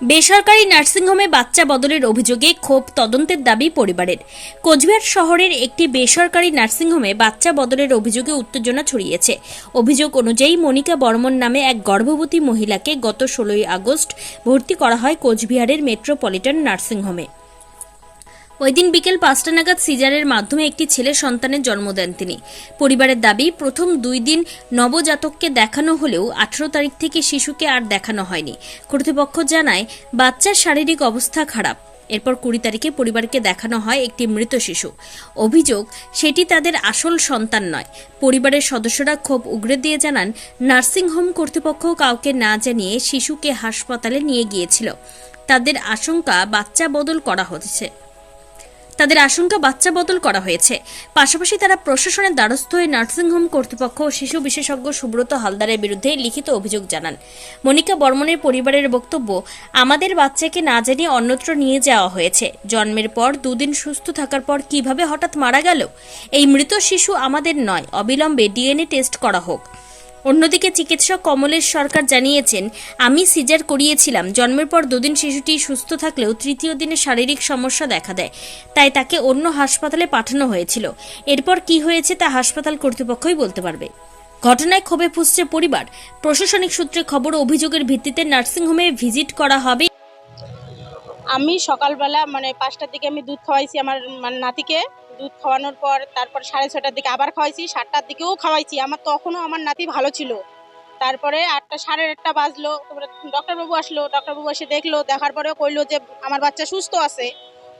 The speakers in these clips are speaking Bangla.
বেসরকারি নার্সিংহোমে বাচ্চা বদলের অভিযোগে ক্ষোভ তদন্তের দাবি পরিবারের। কোচবিহার শহরের একটি বেসরকারি নার্সিংহোমে বাচ্চা বদলের অভিযোগে উত্তেজনা ছড়িয়েছে। অভিযোগ অনুযায়ী মনিকা বর্মন নামে এক গর্ভবতী মহিলাকে গত ষোলোই আগস্ট ভর্তি করা হয় কোচবিহারের মেট্রোপলিটন নার্সিংহোমে ওই দিন বিকেল পাঁচটা নাগাদ সিজারের মাধ্যমে একটি ছেলে সন্তানের জন্ম দেন তিনি। পরিবারের দাবি, প্রথম দুই দিন নবজাতককে দেখানো হলেও আঠারো তারিখ থেকে শিশুকে আর দেখানো হয়নি। কর্তৃপক্ষ জানায়, বাচ্চার শারীরিক অবস্থা খারাপ। এরপর কুড়ি তারিখে পরিবারকে দেখানো হয় একটি মৃত শিশু। অভিযোগ, সেটি তাদের আসল সন্তান নয়। পরিবারের সদস্যরা ক্ষোভ উগরে দিয়ে জানান নার্সিংহোম কর্তৃপক্ষ কাউকে না জানিয়ে শিশুকে হাসপাতালে নিয়ে গিয়েছিল। তাদের আশঙ্কা বাচ্চা বদল করা হচ্ছে। তাদের আশঙ্কা বাচ্চা বদল করা হয়েছে। পাশাপাশি তারা প্রশাসনের দ্বারস্থ হয়ে নার্সিংহোম কর্তৃপক্ষ ও শিশু বিশেষজ্ঞ সুব্রত হালদারের বিরুদ্ধে লিখিত অভিযোগ জানান। মনিকা বর্মনের পরিবারের বক্তব্য, আমাদের বাচ্চাকে না জানিয়ে অন্যত্র নিয়ে যাওয়া হয়েছে। জন্মের পর দুদিন সুস্থ থাকার পর কীভাবে হঠাৎ মারা গেল? এই মৃত শিশু আমাদের নয়। অবিলম্বে ডিএনএ টেস্ট করা হোক। অন্যদিকে চিকিৎসক কমলেশ সরকার জানিয়েছেন, আমি সিজার করিয়েছিলাম, জন্মের পর দুদিন শিশুটি সুস্থ থাকলেও তৃতীয় দিনে শারীরিক সমস্যা দেখা দেয়, তাই তাকে অন্য হাসপাতালে পাঠানো হয়েছিল। এরপর কি হয়েছে তা হাসপাতাল কর্তৃপক্ষই বলতে পারবে। ঘটনায় ক্ষোভে ফুসছে পরিবার। প্রশাসনিক সূত্রে খবর, অভিযোগের ভিত্তিতে নার্সিংহোমে ভিজিট করা হবে। আমি সকালবেলা মানে পাঁচটার দিকে আমি দুধ খাওয়াইছি আমার মানে নাতিকে। দুধ খাওয়ানোর পর তারপর সাড়ে ছটার দিকে আবার খাওয়াইছি, সাতটার দিকেও খাওয়াইছি। আমার তখনও আমার নাতি ভালো ছিল। তারপরে আটটা, সাড়ে আটটা বাজলো, তারপরে ডক্টরবাবু আসলো ডক্টরবাবু এসে দেখল, দেখার পরেও কইলো যে আমার বাচ্চা সুস্থ আছে।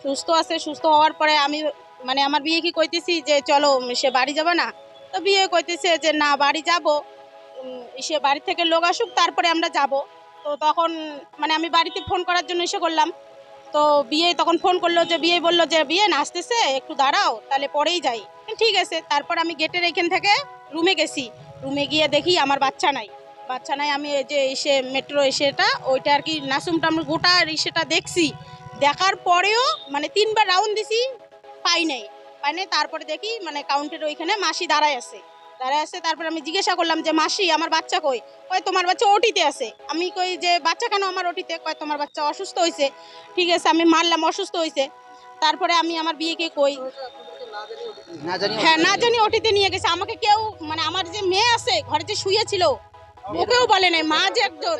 সুস্থ আছে, সুস্থ হওয়ার পরে আমি মানে আমার বিয়ে কি কইতেছি যে চলো, সে বাড়ি যাবে না? তো বিয়ে কইতেছে যে না, বাড়ি যাব। সে বাড়ি থেকে লোক আসুক, তারপরে আমরা যাব। তো তখন মানে আমি বাড়িতে ফোন করার জন্য এসে করলাম। তো বিয়ে তখন ফোন করল যে, বিয়ে বলল যে, বিয়ে আসতেছে, একটু দাঁড়াও, তাহলে পরেই যাই। ঠিক আছে, তারপর আমি গেটের এখান থেকে রুমে গেছি। রুমে গিয়ে দেখি আমার বাচ্চা নাই। বাচ্চা নাই, আমি যে এসে মেট্রো এসেটা, ওইটা আর কি নাসুম টামুম গোটা ইসেটা দেখছি। দেখার পরেও মানে তিনবার রাউন্ড দিছি, পাই নাই। পাই নাই, তারপরে দেখি মানে কাউন্টের ওইখানে মাসি দাঁড়ায় আছে। দাঁড়ায় আছে তারপরে আমি জিজ্ঞাসা করলাম যে মাসি আমার বাচ্চা কই? কয় তোমার বাচ্চা ওটিতে আছে। আমি কই যে বাচ্চা কেন আমার ওটিতে? কয় তোমার বাচ্চা অসুস্থ হয়েছে ঠিক আছে আমি মারলাম অসুস্থ হয়েছে তারপরে আমি আমার বিয়েকে কই না জানি হ্যাঁ না জানি ওটিতে নিয়ে গেছে। আমাকে কেউ মানে আমার যে মেয়ে আছে ঘরে যে শুয়েছিল ওকেও বলে নাই। মা যে একজন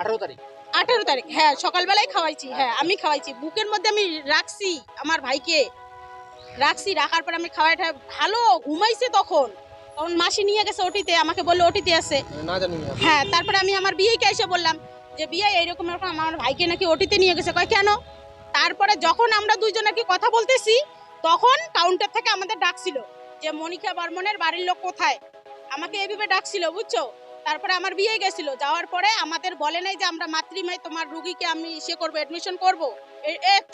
আঠারো তারিখ। আঠারো তারিখ হ্যাঁ সকালবেলায় খাওয়াইছি হ্যাঁ আমি খাওয়াইছি। বুকের মধ্যে আমি রাখছি আমার ভাইকে। রাখছি রাখার পর আমি খাওয়াইটা ভালো ঘুমাইছে তখন। তখন মাসি নিয়ে গেছে ওটিতে আমাকে বলল ওটিতে আছে। হ্যাঁ তারপরে আমি আমার বিয়েকে এসে বললাম যে বিয়ে এইরকম এরকম আমার ভাইকে নাকি ওটিতে নিয়ে গেছে। কয় কেন? তারপরে যখন আমরা দুইজন নাকি কথা বলতেছি তখন কাউন্টার থেকে আমাদের ডাকছিল যে মনিকা বর্মনের বাড়ির লোক কোথায়? আমাকে এইভাবে ডাকছিল বুঝছ? তারপরে আমার বিয়ে গেছিল। যাওয়ার পরে আমাদের বলে নাই যে আমরা মাতৃমায় তোমার রুগীকে আমি ইসে করব এডমিশন করব।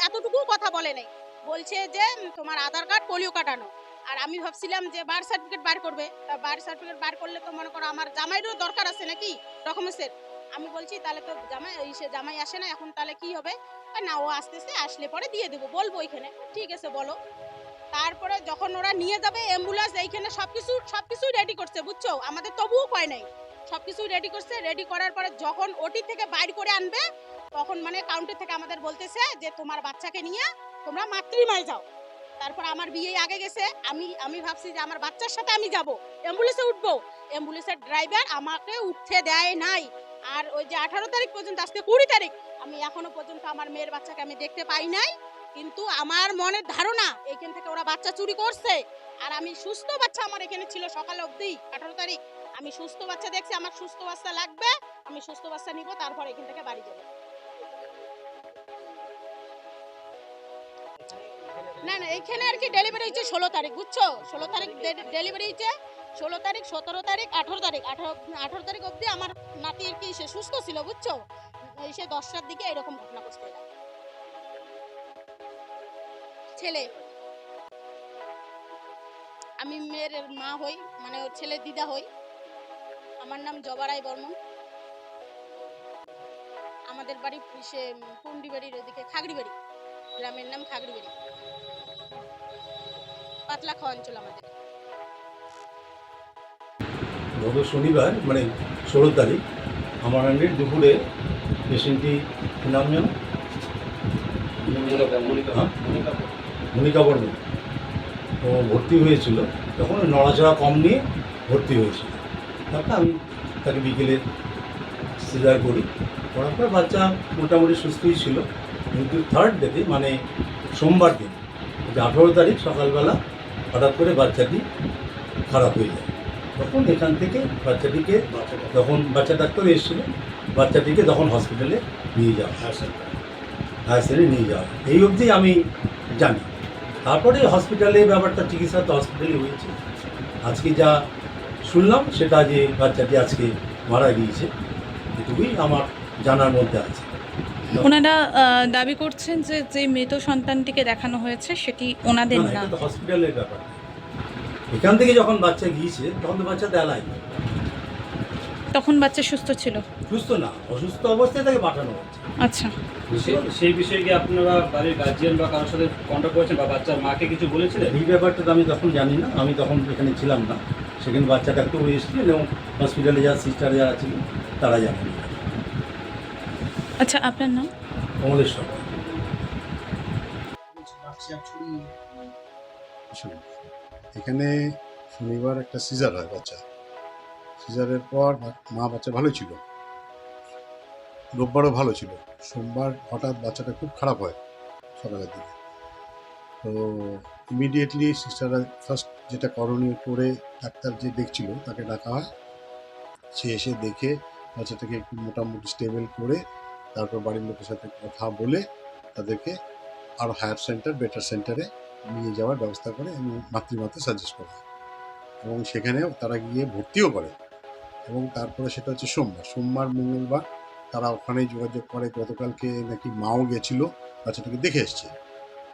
এতটুকু কথা বলে নাই। বলছে যে, তোমার আধার কার্ড, পোলিও কাটানো আর আমি ভাবছিলাম যে, বার্থ সার্টিফিকেট বার করবে। তা বার্থ সার্টিফিকেট বার করলে তো মনে করো আমার জামাইরও দরকার আছে নাকি ডকুমেন্টসের? আমি বলছি, তাহলে তো জামাই সে জামাই আসে না, এখন তাহলে কি হবে? না, ও আসতেছে, আসলে পরে দিয়ে দেবো, বলব এখানে ঠিক আছে, বলো। তারপরে যখন ওরা নিয়ে যাবে অ্যাম্বুলেন্স এইখানে সব কিছু সব কিছুই রেডি করছে, বুঝছ? আমাদের তবুও কয় নাই। সব কিছুই রেডি করছে রেডি করার পরে যখন ওটি থেকে বাইর করে আনবে, তখন মানে কাউন্টার থেকে আমাদের বলতেছে যে, তোমার বাচ্চাকে নিয়ে তোমরা মাতৃমায় যাও। তারপর আমার বিয়ে আগে গেছে, আমি আমি ভাবছি যে আমার বাচ্চার সাথে আমি যাব। অ্যাম্বুলেন্সে উঠবো। অ্যাম্বুলেন্সের ড্রাইভার আমাকে উঠতে দেয় নাই। আর ওই যে আঠারো তারিখ পর্যন্ত আসতে কুড়ি তারিখ, আমি এখনও পর্যন্ত আমার মেয়ের বাচ্চাকে আমি দেখতে পাই নাই। কিন্তু আমার মনের ধারণা, এখান থেকে ওরা বাচ্চা চুরি করছে। আর আমি সুস্থ বাচ্চা আমার এখানে ছিল সকাল অবধি, আঠারো তারিখ। আমি সুস্থ বাচ্চা দেখছি, আমার সুস্থ বাচ্চা লাগবে, আমি সুস্থ বাচ্চা নিব, তারপর এখান থেকে বাড়ি যাব। না না এইখানে আর কি ডেলিভারি হচ্ছে ষোলো তারিখ, বুঝছ? ষোলো তারিখ ডেলিভারি হচ্ছে ষোলো তারিখ, সতেরো তারিখ, আঠারো তারিখ। আঠারো আঠারো তারিখ অবধি আমার নাতি আর কি সে সুস্থ ছিল, বুঝছ? এই সে দশটার দিকে এরকম ঘটনা করছে ছেলে। আমি মেয়ের মা হই মানে ওর ছেলের দিদা হই। আমার নাম জবারাই বর্মন আমাদের বাড়ি সে পুন্ডি বাড়ির ওদিকে খাগড়ি বাড়ি গ্রামের নাম খাগড়ি বাড়ি পাতলা খাওয়া অঞ্চল আমাদের। গত শনিবার মানে ষোলো তারিখ আমার আন্ডির দুপুরে পেশেন্টটি নাম যেন? হ্যাঁ? মনিকা বর্মন। ও ভর্তি হয়েছিল। তখন নড়াচড়া কম নিয়ে ভর্তি হয়েছিল। তারপর আমি তাকে বিকেলে সিজার করি। করার পর বাচ্চা মোটামুটি সুস্থই ছিল। কিন্তু থার্ড ডেতে মানে সোমবার দিন যে আঠেরো তারিখ সকালবেলা হঠাৎ করে বাচ্চাটি খারাপ হয়ে যায়। তখন এখান থেকে বাচ্চাটিকে যখন বাচ্চা ডাক্তার এসেছিল বাচ্চাটিকে তখন হসপিটালে নিয়ে যাওয়া হায়ার সেন্টারে নিয়ে যাওয়া এই অবধি আমি জানি। তারপরে হসপিটালে ব্যাপারটা চিকিৎসা তো হসপিটালে হয়েছে। আজকে যা শুনলাম সেটা যে বাচ্চাটি আজকে মারা গিয়েছে এটুকুই আমার জানার মধ্যে আছে। ওনারা দাবি করছেন যে যে মৃত সন্তানটিকে দেখানো হয়েছে সেটি ওনাদের না, হসপিটালের ব্যাপার। এখান থেকে যখন বাচ্চা গিয়েছে তখন তো বাচ্চা দেলাই তখন বাচ্চা সুস্থ ছিল? সুস্থ না অসুস্থ অবস্থায় তাকে পাঠানো হচ্ছে। আচ্ছা। বুঝতে পারলে? সেই বিষয়ে কি আপনারা বাড়ির গার্জিয়ান বা কারোর সাথে কন্ট্যাক্ট করেছেন বা বাচ্চার মাকে কিছু বলেছিলেন? এই ব্যাপারটা তো আমি তখন জানি না আমি তখন এখানে ছিলাম না। সেখানে বাচ্চা ডাক্তার এসেছিলেন এবং হসপিটালে যারা সিস্টার যারা ছিলেন তারা জানেন। আচ্ছা আপনার নাম? আসলে এখানে শনিবার একটা সিজার হয় বাচ্চা সিজারের পর মা বাচ্চা ভালো ছিল। রোববারও ভালো ছিল। সোমবার হঠাৎ বাচ্চাটা খুব খারাপ হয় সকালের দিকে। তো ইমিডিয়েটলি সিস্টাররা ফার্স্ট যেটা করণীয় করে ডাক্তার যে দেখছিল তাকে ডাকা হয়। সে এসে দেখে বাচ্চাটাকে একটু মোটামুটি স্টেবল করে তারপর বাড়ির লোকের সাথে কথা বলে তাদেরকে আরও হায়ার সেন্টার বেটার সেন্টারে নিয়ে যাওয়ার ব্যবস্থা করে এবং মাতৃমাতে সাজেস্ট করে। এবং সেখানে তারা গিয়ে ভর্তিও করে। এবং তারপরে সেটা হচ্ছে সোমবার। সোমবার, মঙ্গলবার তারা ওখানেই যোগাযোগ করে গতকালকে নাকি মাও গেছিল বাচ্চাটাকে দেখে এসছে।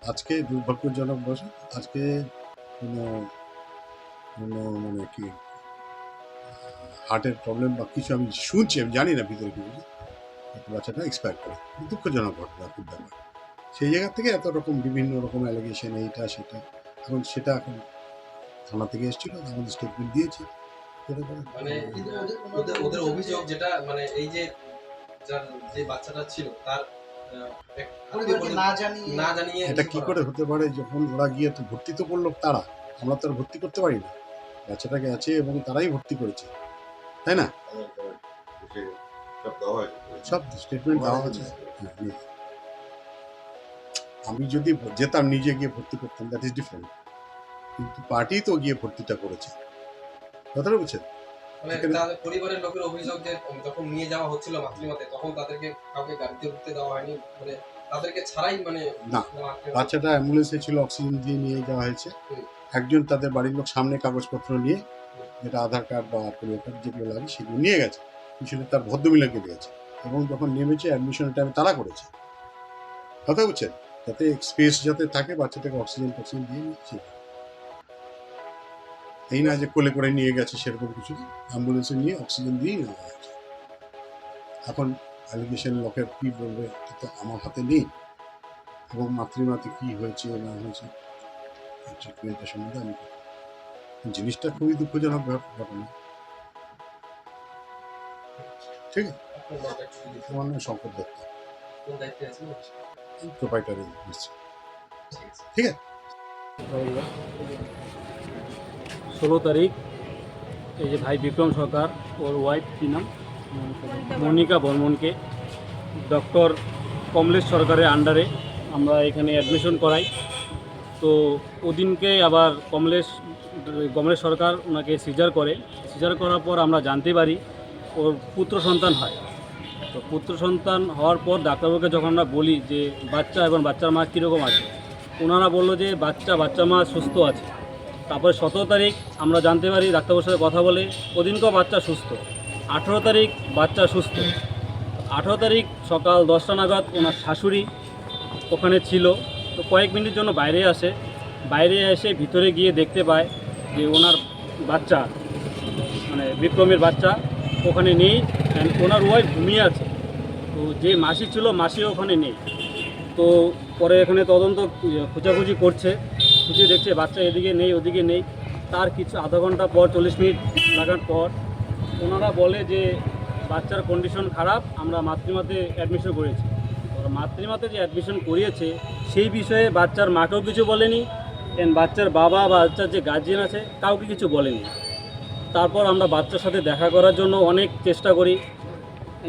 আজকে দুর্ভাগ্যজনক বসে, আজকে কোনো কোনো মানে কি হার্টের প্রবলেম বা কিছু আমি শুনছি, আমি জানি না ভিতরে কি বুঝি বাচ্চাটা এক্সপায়ার করে। দুঃখজনক ঘটনা খুব ব্যাপার। সেই জায়গা থেকে এত রকম বিভিন্ন রকম অ্যালিগেশন এইটা সেটা। এখন সেটা এখন থানা থেকে এসেছিল আমাদের স্টেটমেন্ট দিয়েছি। মানে ওদের ওদের অভিযোগ যেটা মানে এই যে যার যে বাচ্চাটা ছিল তার এটা কি করে হতে পারে যখন ওরা গিয়ে তো ভর্তি তো করল তারা? আমরা তো আর ভর্তি করতে পারি না। বাচ্চাটাকে আছে এবং তারাই ভর্তি করেছে। তাই না? সব স্টেটমেন্ট দেওয়া আছে হ্যাঁ, আমি যদি যেতাম নিজে গিয়ে ভর্তি করতাম দ্যাট ইজ ডিফারেন্ট কিন্তু পার্টি তো গিয়ে ভর্তিটা করেছে। কথাটা বুঝছেন? মানে এখানে- তাদের পরিবারের লোকের অভিযোগ যে যখন নিয়ে যাওয়া হচ্ছিল মাতৃমাতে তখন তাদেরকে কাউকে গাড়িতে উঠতে দেওয়া হয়নি। মানে তাদেরকে ছাড়াই মানে না, বাচ্চাটা অ্যাম্বুলেন্সে ছিল অক্সিজেন দিয়ে নিয়ে যাওয়া হয়েছে। একজন তাদের বাড়ির লোক সামনে কাগজপত্র নিয়ে যেটা আধার কার্ড বা পরিবার কার্ড যেগুলো লাগে সেগুলো নিয়ে গেছে। পিছনে তার ভদ্রমিলাকে দিয়েছে এবং যখন নেমেছে অ্যাডমিশনের টাইমে তারা করেছে। কথা বুঝছেন যাতে স্পেস যাতে থাকে, বাচ্চাটাকে অক্সিজেন টক্সিজেন দিয়ে নিচ্ছে এই না যে কোলে করে নিয়ে গেছে সেরকম কিছু অ্যাম্বুলেন্সে নিয়ে অক্সিজেন দিয়েই নেওয়া হয়েছে এখন অ্যালিগেশন লোকের কি বলবে তো আমার হাতে নেই। এবং মাতৃমাতে কি হয়েছে না হয়েছে সম্বন্ধে আমি জিনিসটা খুবই দুঃখজনক ঘটনা ঠিক আছে? শঙ্কর দত্ত। প্রোপাইটারি ঠিক আছে? ষোলো তারিখ, এই যে ভাই বিক্রম সরকার, ওর ওয়াইফ কী নাম? মনিকা বর্মনকে। ডক্টর কমলেশ সরকারের আন্ডারে আমরা এখানে অ্যাডমিশন করাই। তো ওদিনকে আবার কমলেশ কমলেশ সরকার ওনাকে সিজার করে। সিজার করার পর আমরা জানতে পারি ওর পুত্র সন্তান হয়। তো পুত্র সন্তান হওয়ার পর ডাক্তারবাবুকে যখন আমরা বলি যে, বাচ্চা এবং বাচ্চার মা কীরকম আছে? ওনারা বলল যে, বাচ্চা বাচ্চা মা সুস্থ আছে। তারপরে সতেরো তারিখ আমরা জানতে পারি, ডাক্তারবাবুর সাথে কথা বলে ওদিনকেও বাচ্চা সুস্থ। আঠেরো তারিখ বাচ্চা সুস্থ। আঠেরো তারিখ সকাল দশটা নাগাদ ওনার শাশুড়ি ওখানে ছিল। তো কয়েক মিনিটের জন্য বাইরে আসে। বাইরে এসে ভিতরে গিয়ে দেখতে পায় যে, ওনার বাচ্চা মানে বিক্রমের বাচ্চা ওখানে নেই and ওনার ওয়াইফ ঘুমিয়ে আছে। তো যে মাসি ছিল মাসি ওখানে নেই। তো পরে এখানে তদন্ত ইয়ে, খোঁজাখুঁজি করছে। খুঁজে দেখছে বাচ্চা এদিকে নেই ওদিকে নেই। তার কিছু আধা ঘণ্টা পর চল্লিশ মিনিট লাগার পর ওনারা বলে যে বাচ্চার কন্ডিশন খারাপ আমরা মাতৃমাতে অ্যাডমিশন করেছি। তো মাতৃমাতে যে অ্যাডমিশন করিয়েছে সেই বিষয়ে বাচ্চার মাকেও কিছু বলেনি এন্ড বাচ্চার বাবা বা বাচ্চার যে গার্জিয়ান আছে কাউকে কিছু বলেনি। তারপর আমরা বাচ্চার সাথে দেখা করার জন্য অনেক চেষ্টা করি।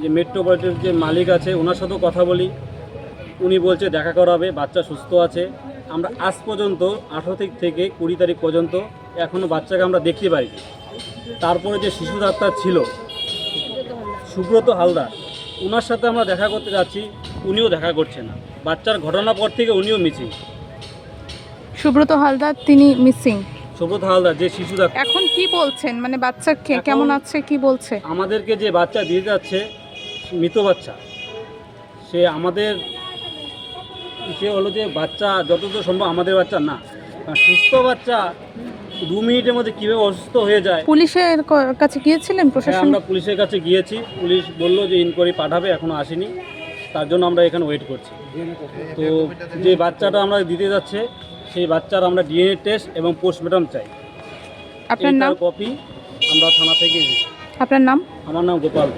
যে মেট্রোপলিটনের যে মালিক আছে ওনার সাথেও কথা বলি। উনি বলছে দেখা করাবে, বাচ্চা সুস্থ আছে। আমরা আজ পর্যন্ত, আঠারো তারিখ থেকে কুড়ি তারিখ পর্যন্ত এখনও বাচ্চাকে আমরা দেখতে পাইনি তারপরে যে শিশু ডাক্তার ছিল, সুব্রত হালদার ওনার সাথে আমরা দেখা করতে যাচ্ছি, উনিও দেখা করছে না। বাচ্চার ঘটনার পর থেকে উনিও মিসিং সুব্রত হালদার, তিনি মিসিং সুব্রত হালদার যে শিশু ডাক্তার। এখন কি বলছেন? মানে বাচ্চা কে- এখন- কেমন আছে কি বলছে? আমাদেরকে যে বাচ্চা দিয়ে যাচ্ছে মৃত বাচ্চা সে আমাদের সে হলো যে বাচ্চা যতদূর সম্ভব আমাদের বাচ্চা না। কারণ সুস্থ বাচ্চা দু মিনিটের মধ্যে কীভাবে অসুস্থ হয়ে যায়? পুলিশের ক- কাছে গিয়েছিলেন হ্যাঁ, প্রশাসন? আমরা পুলিশের কাছে গিয়েছি। পুলিশ বলল যে ইনকোয়ারি পাঠাবে এখনও আসেনি। তার জন্য আমরা এখানে ওয়েট করছি। তো যে বাচ্চাটা আমরা দিতে যাচ্ছে সেই বাচ্চার আমরা ডিএনএ টেস্ট এবং পোস্টমর্টম চাই। আপনার নাম? কপি আমরা থানা থেকে আপনার নাম? আমার নাম গোপাল।